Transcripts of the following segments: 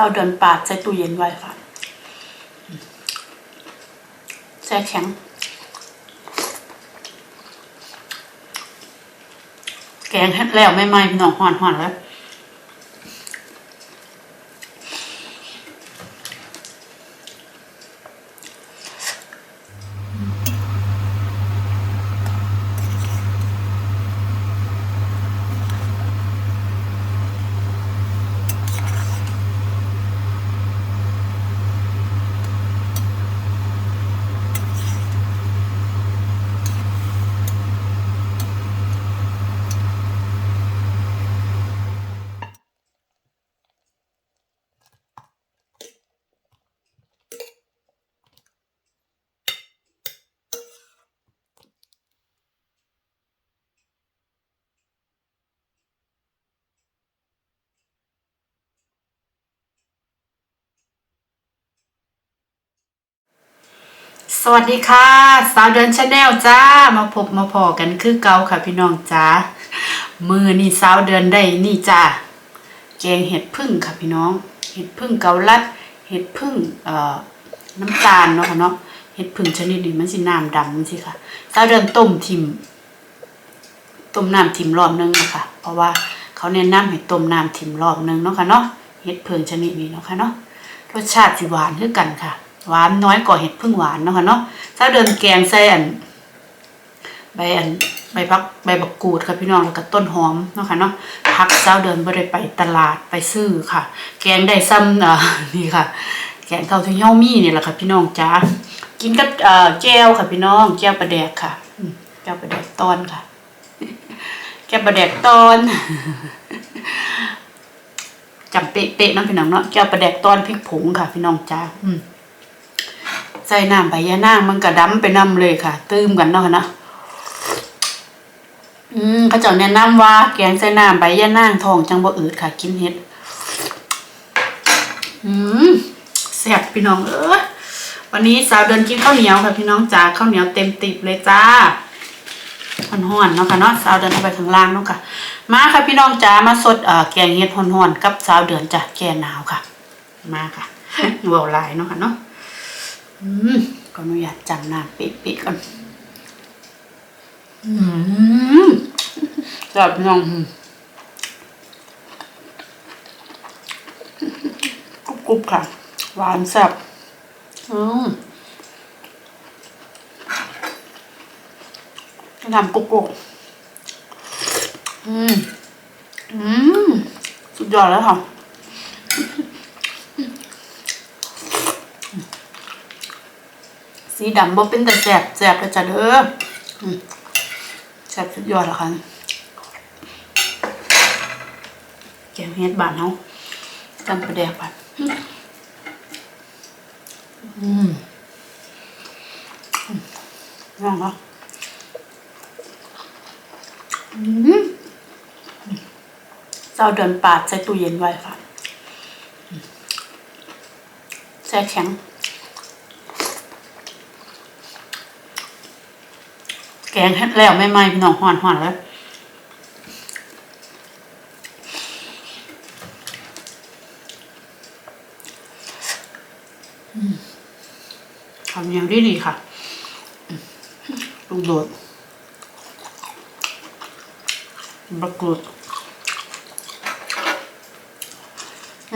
จ้าเดินปาดใส่ตู้เย็นไว้ค่ะแช่แข็ง แกงเฮ็ดแล้วไม่ไหม้พี่น้องห่อนหอนแล้ว สวัสดีค่ะ สาวเดินชาแนลจ้า มาพบมาพอกันคือเก่าค่ะพี่น้องจ้ามือนี่สาวเดือนได้นี่จ้าแกงเห็ดพึ่งค่ะพี่น้อง เห็ดพึ่งเกาลัด เห็ดพึ่งเอ่อน้ำตาลเนาะค่ะเนาะเห็ดพึ่งชนิดนี้มันสิน้ำดำมันสิค่ะสาวเดือนต้มทิมต้มน้ำทิมรอบนึงนะคะเพราะว่าเขาแนะนำให้ต้มน้ำทิมรอบนึงเนาะค่ะเนาะเห็ดพึ่งชนิดนี้เนาะค่ะเนาะรสชาติสิหวานคือกันค่ะ หวานน้อยกว่าเห็ดพึ่งหวานนะคะเนาะถ้าเดินแกงใส่อันใบอันใบพักใบบักกูดค่ะพี่น้องแล้วก็ต้นหอมเนาะค่ะเนาะพักเช้าเดินบ่ได้ไปตลาดไปซื้อค่ะ แกงได้ซ้ำเอ่อนี่ค่ะ แกงเท่าที่เฮามีเนี่ยแหละค่ะพี่น้องจ้ากินกับเอ่อแก้วค่ะพี่น้องแก้วปลาแดกค่ะแก้วปลาแดกตอนค่ะ แก้วปลาแดกตอนจำเป๊ะๆเนาะพี่น้องเนาะแก้วปลาแดกตอนพริกผงค่ะ พี่น้องจ้าอืม ใส่น้ำใบยะนางมันกระดำไปน้ำเลยค่ะ ตื้มกันเนาะค่ะเนาะอืมเขาเจ้าแนะนำว่าแกงใส่น้ำใบยะนางทองจังบ่อืดค่ะ กินเห็ด อืมแซ่บพี่น้องเอ้ยวันนี้สาวเดินกินข้าวเหนียวค่ะพี่น้องจ้าข้าวเหนียวเต็มติบเลยจ้าห่อนๆเนาะค่ะเนาะสาวเดินเอาไปข้างล่างเนาะค่ะ มาค่ะพี่น้องจ้ามาสดเอ่อแกงเห็ดห่อนๆกับสาวเดือนจ้ะแกหนาวค่ะ มาค่ะเว้าหลายเนาะค่ะเนาะ อืมก็อนุญาตจำหน้ำปิดๆก่อนจับน้องอืมกรุบค่ะ หวานแซ่บอืมทำกรุบๆอืม อืม สุดยอดแล้วค่ะ สี ดำบ่เป็นแต่แสบแสบแล้วจ้ะเด้ออแสบสุดยอดล้วค่ะแกงเฮ็ดบานเฮาจำประแดกไปอืมอืมนั่งเนาะอืมเจ้าเดินปาดใส่ตู้เย็นไว้ค่ะแช่แข็ง แก งเฮ็ดแล้วไม่ไหม้พี่น้องห่อนห่อนแล้วทำอย่างดีดีค่ะลูกโดดบักกรูด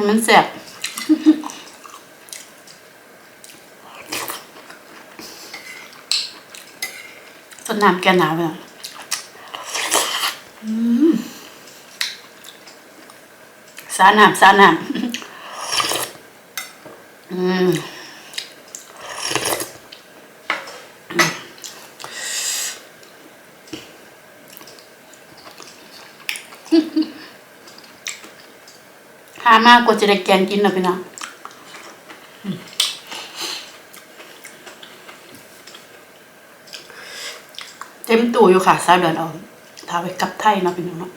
มันแสบ ต้นน้ำแกหนาวไปหน่อยอืมสาน้ำสาน้ำอืมหามากกว่าจะได้แกงกินนะพี่น้อง ต็มตู้อยู่ค่ะสาวเดือนเอาทาไปกลับไทยเนาะพี่น้องเนาะ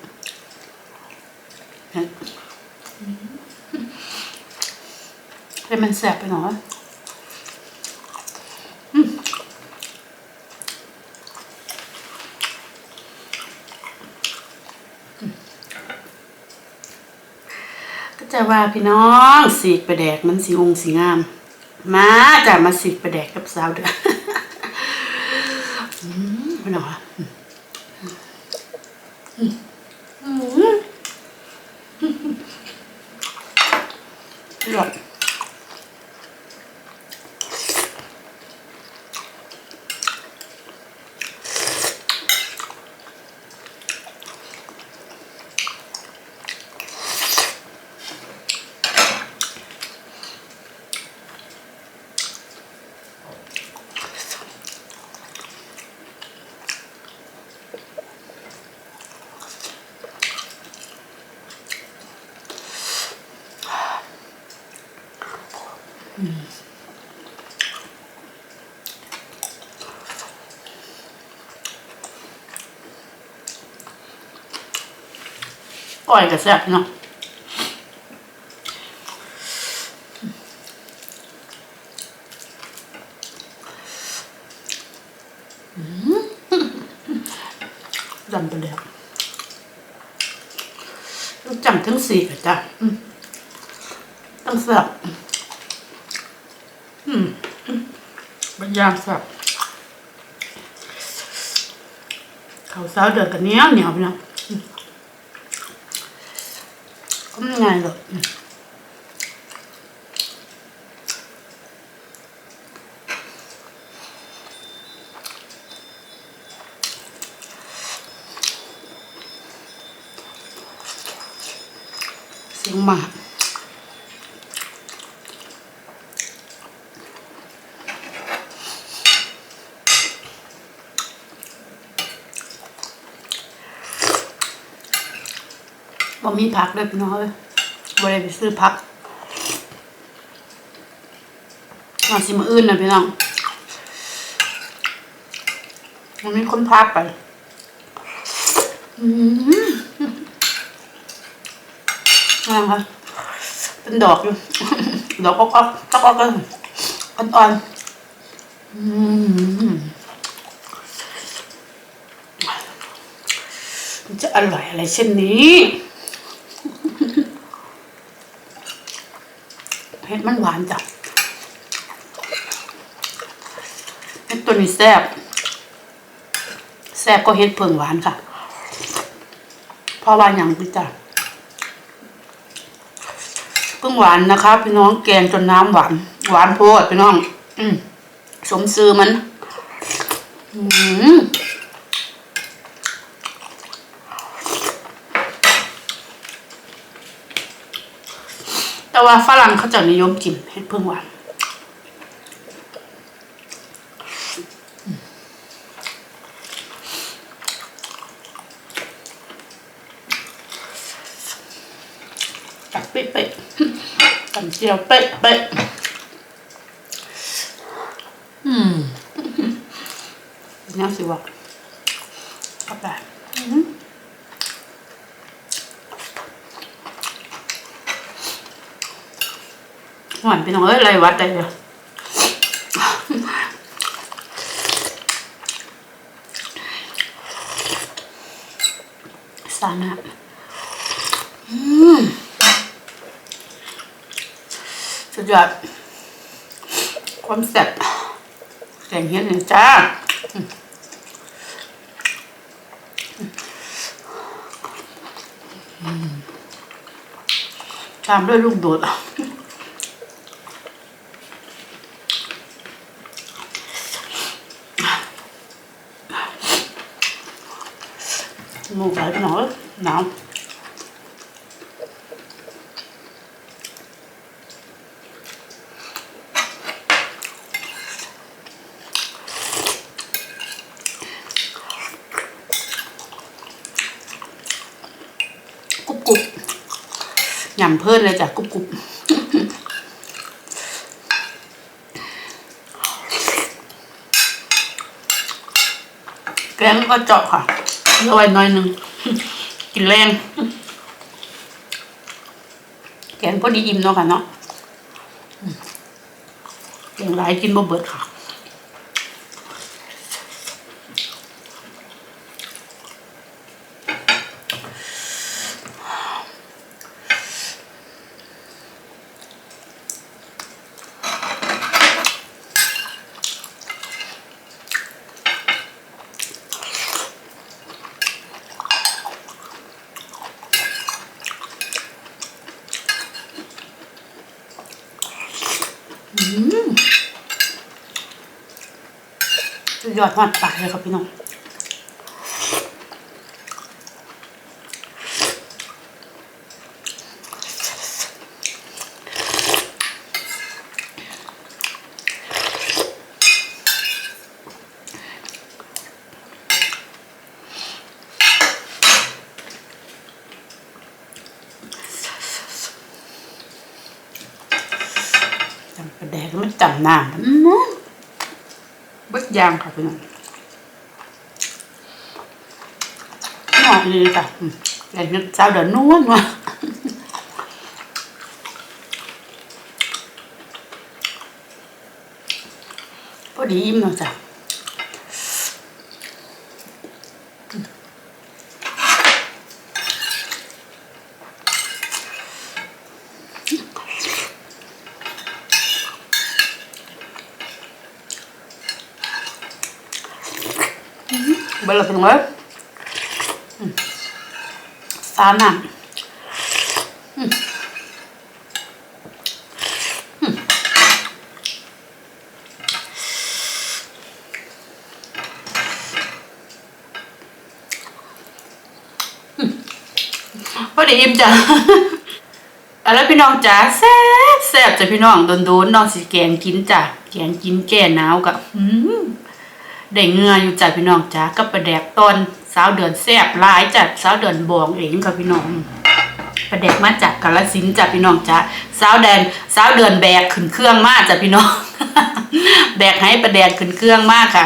ให้มันแสบไปหน่อยก็จะว่าพี่น้องสีกไปแดกมันสีองค์สีงาม มาจะมาสีกไปแดกกับสาวเดือ อืมพี่น้องอะอืม ก้อยกับแซ่บพี่น้องอืมจำไปแล้วต้องจำทั้งสี่เลยจ้ะต้องแซ่บอืมอืมบรรยางแซ่บข้าวสาเดือดกันเนี้ยเหนียวพี่น้องก็ไม่ไงหรอกเสียงหมา บ่มีผักเลยพี่น้องเอ้ยบ่ได้ไปซื้อผักมาสิมาอื่นนะพี่น้องมันมีคนพาไปอืมอะไรคะเป็นดอกอยู่ ดอกก็ก็ก็ก็ก็อ่อนๆอืมจะอร่อยอะไรเช่นนี้ เห็ด มันหวานจ้ะเห็ดตัวนี้แซ่บแซ่บก็เห็ดเพิ่งหวานค่ะเพราะว่าอย่างพี่จ้ะเพิ่งหวานนะคะพี่น้องแกงจนน้ำหวาน หวานโพดพี่น้อง อืมสมซื้อมัน อืม แต่ว่าฝรั่งเขาจะนิยมกินเห็ดเพิ่งหวานตักเป๊ะเป๊ะตันเจียวเป๊ะเป๊ะอืมน้ำสิวะเข้าไปอืม หวานไปหน่อยอะไรวัดได้เลยสานะอืมสุดยอดความแซ่บแกงเห็ดหนึ่งจ้าอืมอืมตามด้วยลูกโดดหมูไก่ หนาวกุบกุบยำเพิ่นเลยจ้ะกุบกุบแกงก็เจาะค่ะย่อยหน่อยหนึ่ง กินแรงแกงพอดีอิ่มเนาะค่ะเนาะอืมแกงหลายกินบ่เบิดค่ะ ยอดหอดปากเลยครับพี่น้อง จำ ประแดกมันจำหน้าอืมเบิดยางค่ะพี่น้องหอมดีค่ะแต่เนื้อเจ้าเดือดนวลว่ะพอดีอิ่มเนาะจ้ะเบลอเป็นไงอืมสามน้ำอืมอืมอืมพอดี อิ่มจ้ะอาแล้วพี่น้องจ๋าแซ่บแซ่บจ้ะพี่น้องโดนๆน้องสิแกงกินจ้ะแกงกินแก่หนาวกับอืม ได้เงืออยู่จ้ะพี่น้องจ๋ากับประแดกตอนสาวเดือนแซ่บหลายจ้ะสาวเดือนบองเองค่ะพี่น้องประแดกมาจากกาฬสินจ้ะพี่น้องจ๋าสาวแดนสาวเดือนแบกขึ้นเครื่องมากจ้ะพี่น้องแบกให้ประแดกขึ้นเครื่องมากค่ะ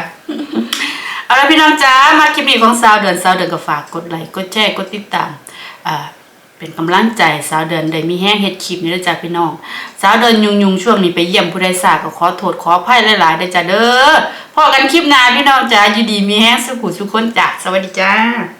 เอาละพี่น้องจ๋ามาคลิปนี้ของสาวเดือนสาวเดือนก็ฝากกดไลค์กดแชร์กดติดตามอ่า เป็นกำลังใจสาวเดินได้มีแห้งเฮ็ดคลิปนี้ด้วยจ้ะพี่น้อง สาวเดินยุงยุงช่วงนี้ไปเยี่ยมผู้ใดสาก็ขอโทษขออภัยหลายๆด้จ้ะเด้อพอกันคลิปหน้าพี่น้องจ้าอยู่ดีมีแห้งสุขุสุขคนจ้ะสวัสดีจ้า